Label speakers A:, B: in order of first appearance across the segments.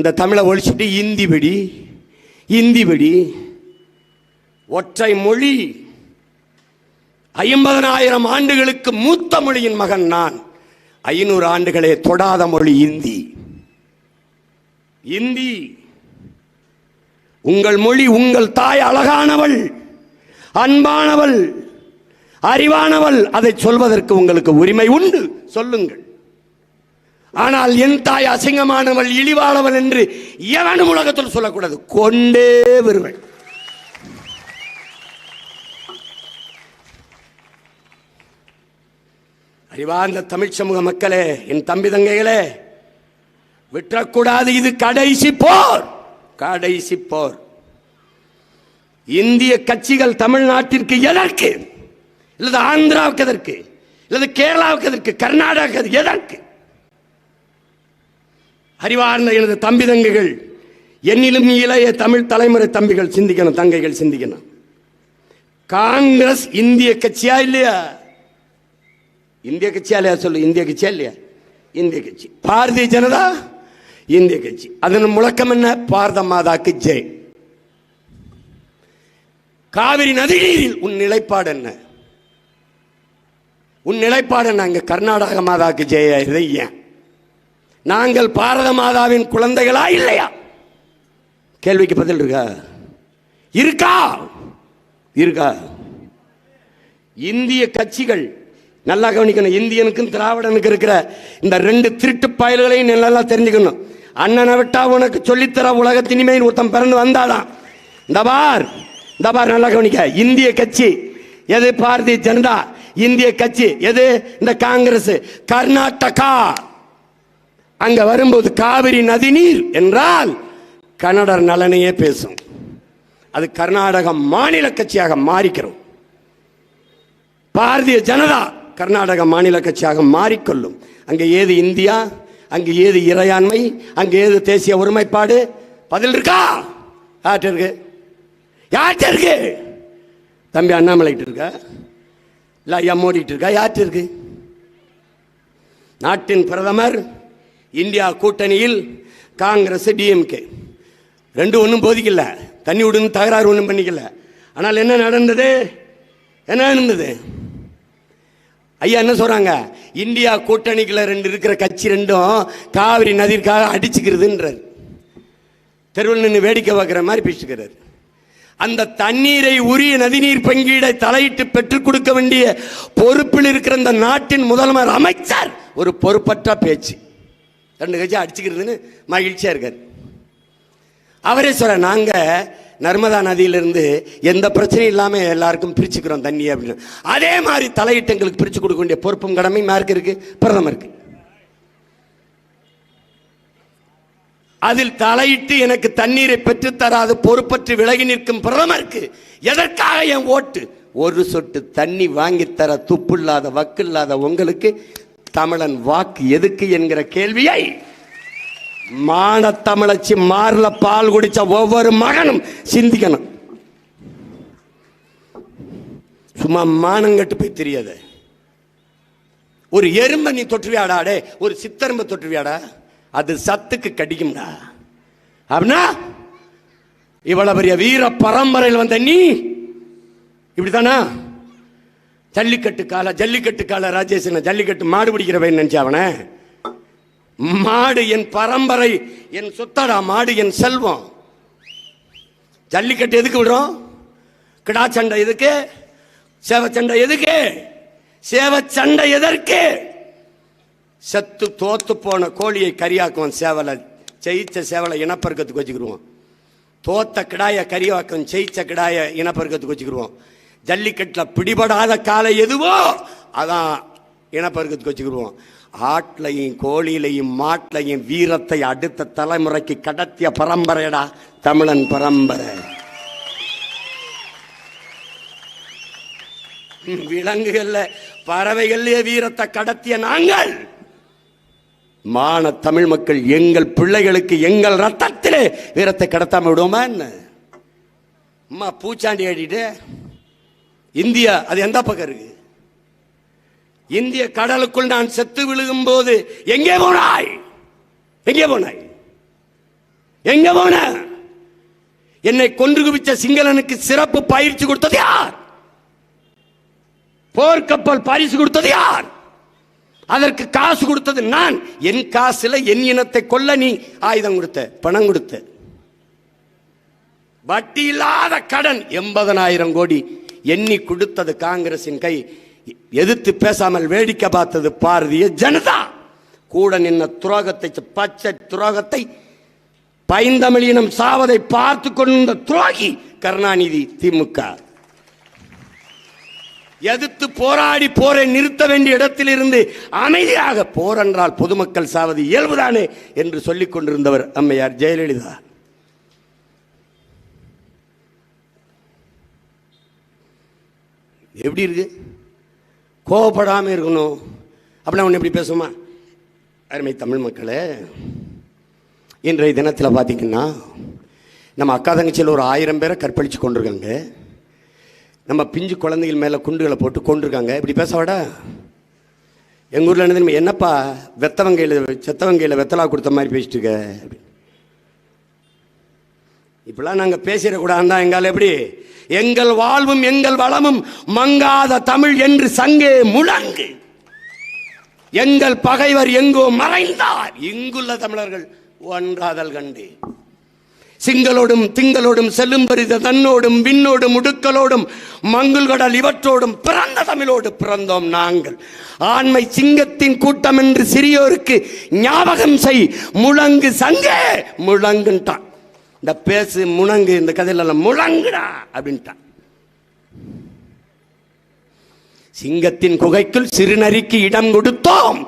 A: இந்த தமிழை ஒழிச்சிட்டு இந்தி படி இந்தி படி ஒற்றை மொழி. ஐம்பதனாயிரம் ஆண்டுகளுக்கு மூத்த மொழியின் மகன் நான். ஐநூறு ஆண்டுகளே தொடாத மொழி இந்தி. இந்தி. உங்கள் மொழி உங்கள் தாய் அழகானவள் அன்பானவள் அறிவானவள். அதை சொல்வதற்கு உங்களுக்கு உரிமை உண்டு. சொல்லுங்கள். ஆனால் என் தாய் அசிங்கமானவள் இழிவானவள் என்று எவனும் உலகத்தில் சொல்லக்கூடாது. கொண்டே வருவள் அறிவார்ந்த தமிழ் சமூக மக்களே என் தம்பி தங்கைகளே விட்டக்கூடாது இது கடைசி போர். கடைசி போர். இந்திய கட்சிகள் தமிழ்நாட்டிற்கு எதற்கு? இல்லது ஆந்திராவுக்கு எதற்கு? இல்லது கேரளாவுக்கு எதற்கு? கர்நாடகாவுக்கு எதற்கு? அறிவார்ந்த எனது தம்பி தங்கைகள் என்னிலும் இளைய தமிழ் தலைமுறை தம்பிகள் சிந்திக்கணும் தங்கைகள் சிந்திக்கணும். காங்கிரஸ் இந்திய கட்சியா இல்லையா? இந்திய கட்சியா இல்லையா சொல்லு இந்திய கட்சியா இல்லையா? இந்திய கட்சி. பாரதிய ஜனதா? இந்திய கட்சி. அதன் முழக்கம் என்ன? பாரத மாதாக்கு ஜெய். காவிரி நதிநீரில் உன் நிலைப்பாடு என்ன? உன் நிலைப்பாடு என்ன? அங்க கர்நாடக மாதாக்கு ஜெய இதை ஏன்? நாங்கள் பாரத மாதாவின் குழந்தைகளா இல்லையா? கேள்விக்கு பதில் இருக்கா? இருக்கா? இருக்கா? இந்திய கட்சிகள் நல்லா கவனிக்கணும் இந்தியனுக்கும் திராவிடனுக்கு இருக்கிற இந்த ரெண்டு திருட்டு பயல்களையும் நல்லா தெரிஞ்சுக்கணும். அண்ணனை விட்டா உனக்கு சொல்லித்தர உலகத்தினிமே ஒருத்தன் பிறந்து வந்தாதான் இந்த பார் இந்த பார் நல்லா கவனிக்க. இந்திய கட்சி எது பாரதிய ஜனதா? இந்திய கட்சி எது? இந்த காங்கிரஸ் கர்நாடகா. அங்க வரும்போது காவிரி நதிநீர் என்றால் கன்னடர் நலனையே பேசும். அது கர்நாடக மாநில கட்சியாக மாறிக்கிறோம். பாரதிய ஜனதா கர்நாடக மாநில கட்சியாக மாறிக்கொள்ளும். அங்கே ஏது இந்தியா அங்கே ஏது இறையாண்மை அங்கே ஏது தேசிய ஒருமைப்பாடு? பதில் இருக்கா? யார்கிட்ட இருக்கு? யார்கிட்ட இருக்கு? தம்பி அண்ணாமலைகிட்ட இருக்கா? இல்லை ஐயா மோடிட்டு இருக்கா? யார்கிட்ட இருக்கு? நாட்டின் பிரதமர் இந்தியா கூட்டணியில் காங்கிரஸ் டிஎம்கே. ரெண்டு ஒன்றும் போதிக்கல. தண்ணி விடுன்னு தகராறு ஒன்றும் பண்ணிக்கல. ஆனால் என்ன நடந்தது? என்ன நடந்தது? ஐயா என்ன சொல்கிறாங்க இந்தியா கூட்டணிக்குள்ள ரெண்டு இருக்கிற கட்சி ரெண்டும் காவிரி நதிக்காக அடிச்சுக்கிறதுன்றார். தெருவில் நின்று வேடிக்கை பார்க்குற மாதிரி பேசிக்கிறார். அந்த தண்ணீரை உரிய நதிநீர் பங்கீடை தலையிட்டு பெற்றுக் கொடுக்க வேண்டிய பொறுப்பில் இருக்கிற அந்த நாட்டின் முதல்வர் அமைச்சர் ஒரு பொறுப்பற்ற பேச்சு. ரெண்டு கட்சி அடிச்சுக்கிறதுன்னு மகிழ்ச்சியாக இருக்கார். அவரே சொல்ல நாங்கள் நர்மதா நதியிலிருந்து எந்த பிரச்சனையும் இல்லாமல் எல்லாருக்கும் பிரிச்சுக்கிறோம் தண்ணி அப்படின்னு. அதே மாதிரி தலையிட்டு எங்களுக்கு பிரித்து கொடுக்க வேண்டிய பொறுப்பும் கடமையும் யாருக்கு இருக்கு? பிரதமருக்கு. அதில் தலையிட்டு எனக்கு தண்ணீரை பெற்றுத்தராது பொறுப்பற்று விலகி நிற்கும் பிரதமருக்கு எதற்காக என் ஓட்டு? ஒரு சொட்டு தண்ணி வாங்கித்தர துப்பு இல்லாத வக்கு வக்கில்லாத உங்களுக்கு தமிழன் வாக்கு எதுக்கு என்கிற கேள்வியை மான தமிழச்சி மார்ல பால் குடிச்ச ஒவ்வொரு மகனும் சிந்திக்கணும். சும்மா மானங்கட்டு போய் தெரியாது. ஒரு எறும்பை நீ தொற்றுவியாடாடே ஒரு சித்தரும்பை தொற்றுவியாடா அது சத்துக்கு கடிக்கும்டா. அப்படின்னா இவ்வளவு பெரிய வீர பரம்பரையில் வந்த நீ இப்படித்தானா? ஜல்லிக்கட்டு கால ஜல்லிக்கட்டு கால ராஜேஷன் ஜல்லிக்கட்டு மாடு பிடிக்கிறவன் நினைச்சா அவனை? மாடு என் பரம்பரை என் சொத்தடா மாடு என் செல்வம். ஜல்லிக்கட்டு எதுக்கு விடுறோம்? கிடா சண்டை எதுக்கு? சேவச்சண்டை எதுக்கு? சேவச்சண்டை எதற்கு? செத்து தோத்து போன கோழியை கரியாக்குவோம் சேவலை. ஜெயிச்ச சேவலை இனப்பெருக்கத்துக்கு வச்சுக்கிடுவோம். தோத்த கிடாய கரியாக்கம் ஜெயிச்ச கிடாய இனப்பெருக்கத்துக்கு வச்சுக்கிடுவோம். ஜல்லிக்கட்டில் பிடிபடாத காலை எதுவோ அதான் இனப்பெருக்கத்துக்கு வச்சுக்கிடுவோம். ஆட்லையும் கோழிலையும் மாட்டிலையும் வீரத்தை அடுத்த தலைமுறைக்கு கடத்திய பரம்பரையடா தமிழன் பரம்பரை. விலங்குகள்ல பறவைகள்லயே வீரத்தை கடத்திய நாங்கள். மான தமிழ் மக்கள் எங்கள் பிள்ளைகளுக்கு எங்கள் ரத்தத்திலே வீரத்தை கடத்தாம விடுவோமா என்ன? அம்மா பூச்சாண்டி ஆடிட்டு. இந்தியா அது எந்த பக்கம் இருக்கு? இந்திய கடலுக்குள் நான் செத்து விழுகும் போது எங்கே போனாய்? எங்கே போனாய்? எங்க போன? என்னை கொன்று குவிச்ச சிங்களனுக்கு சிறப்பு பயிற்சி கொடுத்தது யார்? போர்க்கப்பல் பரிசு கொடுத்தது யார்? அதற்கு காசு கொடுத்தது நான். என் காசுல என் இனத்தை கொல்ல நீ ஆயுதம் கொடுத்த பணம் கொடுத்த. வட்டி இல்லாத கடன் எண்பதனாயிரம் கோடி எண்ணி கொடுத்தது காங்கிரசின் கை. எதிர்த்து பேசாமல் வேடிக்கை பார்த்தது பாரதிய ஜனதா. கூட நின்ன துரோகத்தை பச்சை துரோகத்தை பைந்தமிழினம் சாவதை பார்த்து கொண்ட துரோகி கருணாநிதி திமுக. எதிர்த்து போராடி போரை நிறுத்த வேண்டிய இடத்திலிருந்து அமைதியாக போர் என்றால் பொதுமக்கள் சாவது இயல்புதானே என்று சொல்லிக் கொண்டிருந்தவர் அம்மையார் ஜெயலலிதா. எப்படி இருக்கு? கோவப்படாமல் இருக்கணும். அப்படின்னா ஒன்று எப்படி பேசுமா அருமை தமிழ் மக்களே இன்றைய தினத்தில் பார்த்தீங்கன்னா நம்ம அக்கா தங்கச்சியில் ஒரு ஆயிரம் பேரை கற்பழித்து கொண்டிருக்காங்க. நம்ம பிஞ்சு குழந்தைகள் மேலே குண்டுகளை போட்டு கொண்டிருக்காங்க. இப்படி பேசவாடா எங்கள் ஊரில் என்ன என்னப்பா வெத்தவங்கையில் செத்தவங்கையில் வெத்தலா கொடுத்த மாதிரி பேசிட்டு இருக்க? அப்படின்னு. இப்படிலாம் நாங்கள் பேசிடக்கூடாது தான் எங்கால் எப்படி? எங்கள் வாழ்வும் எங்கள் வளமும் மங்காத தமிழ் என்று சங்கே முழங்கு. எங்கள் பகைவர் எங்கோ மறைந்தார். இங்குள்ள தமிழர்கள் ஒன்றாதல் கண்டு. சிங்களோடும் திங்களோடும் செல்லும் பரித தன்னோடும் விண்ணோடும் மங்குள் மங்குள்கடல் இவற்றோடும் பிறந்த தமிழோடு பிறந்தோம் நாங்கள். ஆண்மை சிங்கத்தின் கூட்டம் என்று சிறியோருக்கு ஞாபகம் செய். முழங்கு சங்கே முழங்குன்ட்டான் இந்த பேசு முழங்கு இந்த கதையிலலாம் முழங்குடா அப்படின்ட்டான் சிங்கத்தின் குகைக்குள் சிறுநரிக்கு இடம் கொடுத்தோம்.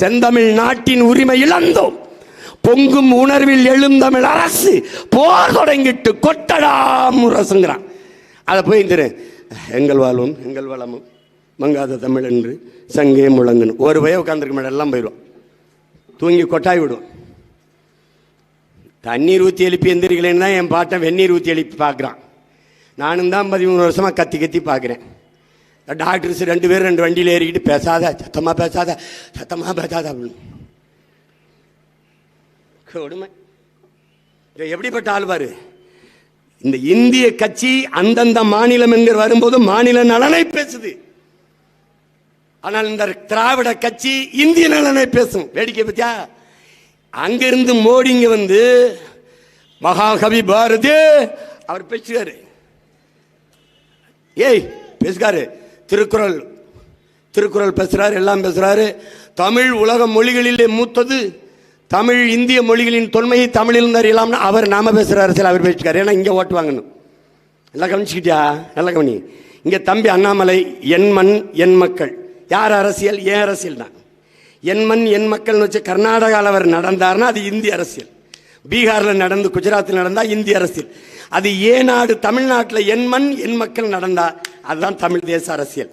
A: செந்தமிழ் நாட்டின் உரிமை இழந்தோம். பொங்கும் உணர்வில் எழுந்தமிழ் அரசு போர் தொடங்கிட்டு கொட்டடா முரசுங்கிறான். அதை போய் இந்த எங்கள் வாழும் எங்கள் வளமும் மங்காத தமிழ் என்று சங்கே முழங்குன்னு. ஒரு வய உட்காந்துருக்க மேடம் எல்லாம் போயிடும் தூங்கி கொட்டாய் விடுவோம். தண்ணீர் ஊற்றி எழுப்பி எந்திரிக்கலன்னு தான் என் பாட்டன் வெந்நீர் ஊற்றி எழுப்பி பார்க்குறான். நானும் தான் பதிமூணு வருஷமாக கத்தி கத்தி பார்க்குறேன். டாக்டர்ஸ் ரெண்டு பேரும் ரெண்டு வண்டியில் ஏறிக்கிட்டு பேசாத சத்தமாக பேசாத சத்தமாக பேசாத அப்படின்னு. கொடுமை. எப்படிப்பட்ட ஆள் இந்த இந்திய கட்சி அந்தந்த மாநிலம் என்கிற வரும்போது மாநில நலனை பேசுது. ஆனால் இந்த திராவிட கட்சி இந்திய நலனை பேசும். வேடிக்கை பத்தியா அங்கிருந்து மோடிங்க வந்து மகாகவி பாரதி அவர் பேசுகிறாரு ஏய் பேசுகாரு. திருக்குறள் திருக்குறள் பேசுறாரு எல்லாம் பேசுறாரு. தமிழ் உலக மொழிகளிலே மூத்தது தமிழ் இந்திய மொழிகளின் தொன்மையை தமிழில் அறியலாம்னு அவர் நாம பேசுற அரசியல் அவர் பேசிக்காரு. ஏன்னா இங்கே ஓட்டு வாங்கணும். நல்லா கவனிச்சுக்கிட்டியா? நல்லா கவனி. இங்கே தம்பி அண்ணாமலை என் மண் என் மக்கள். யார் அரசியல்? ஏன் அரசியல் தான் என் மண் என் மக்கள்னு வச்சு கர்நாடகாவில் அவர் நடந்தார்னா அது இந்திய அரசியல். பீகாரில் நடந்து குஜராத்தில் நடந்தால் இந்திய அரசியல். அது ஏ நாடு தமிழ்நாட்டில் என் மண் என் மக்கள் நடந்தா அதுதான் தமிழ் தேச அரசியல்.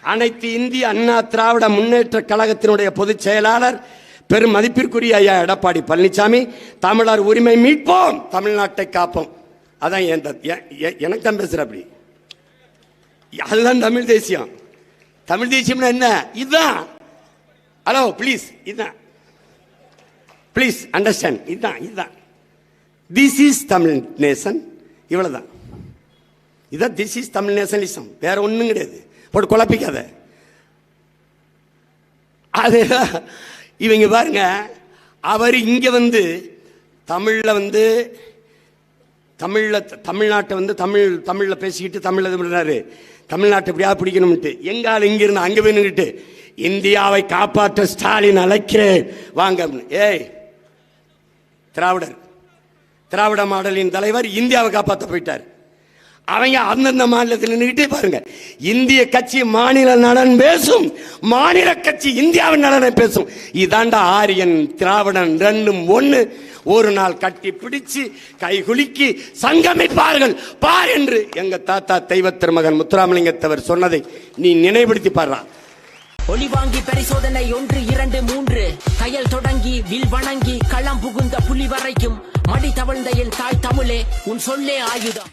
A: அனைத்து இந்திய அண்ணா திராவிட முன்னேற்ற கழகத்தினுடைய பொதுச் செயலாளர் பெரும் மதிப்பிற்குரிய ஐயா எடப்பாடி பழனிசாமி தமிழர் உரிமை மீட்போம் தமிழ்நாட்டை காப்போம். அதான் என் த- எ- எ- எனக்கு தான் பேசுகிற அப்படி அதுதான் தமிழ் தேசியம். தமிழ் தேசியம்னா என்ன? இதுதான். ஹலோ ப்ளீஸ் இதுதான். ப்ளீஸ் அண்டர்ஸ்டாண்ட் இதுதான் இதுதான். திஸ் இஸ் தமிழ் நேசன் இவ்வளவுதான். இதான் திஸ் இஸ் தமிழ் நேஷனலிசம் வேற ஒன்றும் கிடையாது. போட்டு குழப்பிக்காத. அது இவங்க பாருங்க அவர் இங்க வந்து தமிழில் வந்து தமிழில் தமிழ்நாட்டை வந்து தமிழ் தமிழில் பேசிக்கிட்டு தமிழில் இது பண்ணுறாரு தமிழ்நாட்டை எப்படியா பிடிக்கணும்ட்டு எங்கால் இங்கிருந்து அங்கே அங்க போய் இந்தியாவை காப்பாற்ற ஸ்டாலின் அழைக்கிறேன். வாங்க ஏய் திராவிடர். திராவிட மாடலின் தலைவர் இந்தியாவை காப்பாற்ற போயிட்டார். அவங்க அந்தந்த மாநிலத்தில் நின்றுக்கிட்டே பாருங்க. இந்திய கட்சி மாநில நலன் பேசும் மாநில கட்சி இந்தியாவின் நலனை பேசும். இதாண்டா ஆரியன் திராவிடன் ரெண்டும் ஒன்று ஒரு நாள் கட்டி பிடிச்சு கைகுலுக்கி சங்கமிப்பார்கள். பார் என்று எங்க தாத்தா தெய்வ திருமகன் முத்துராமலிங்கத்தவர் சொன்னதை நீ நினைவுபடுத்தி பாடுறா.
B: ஒளி வாங்கி பரிசோதனை ஒன்று இரண்டு மூன்று. கையல் தொடங்கி வில் வணங்கி களம் புகுந்த புலி வரைக்கும். மடி தவழ்ந்த என் தாய் தமிழே உன் சொல்லே ஆயுதம்.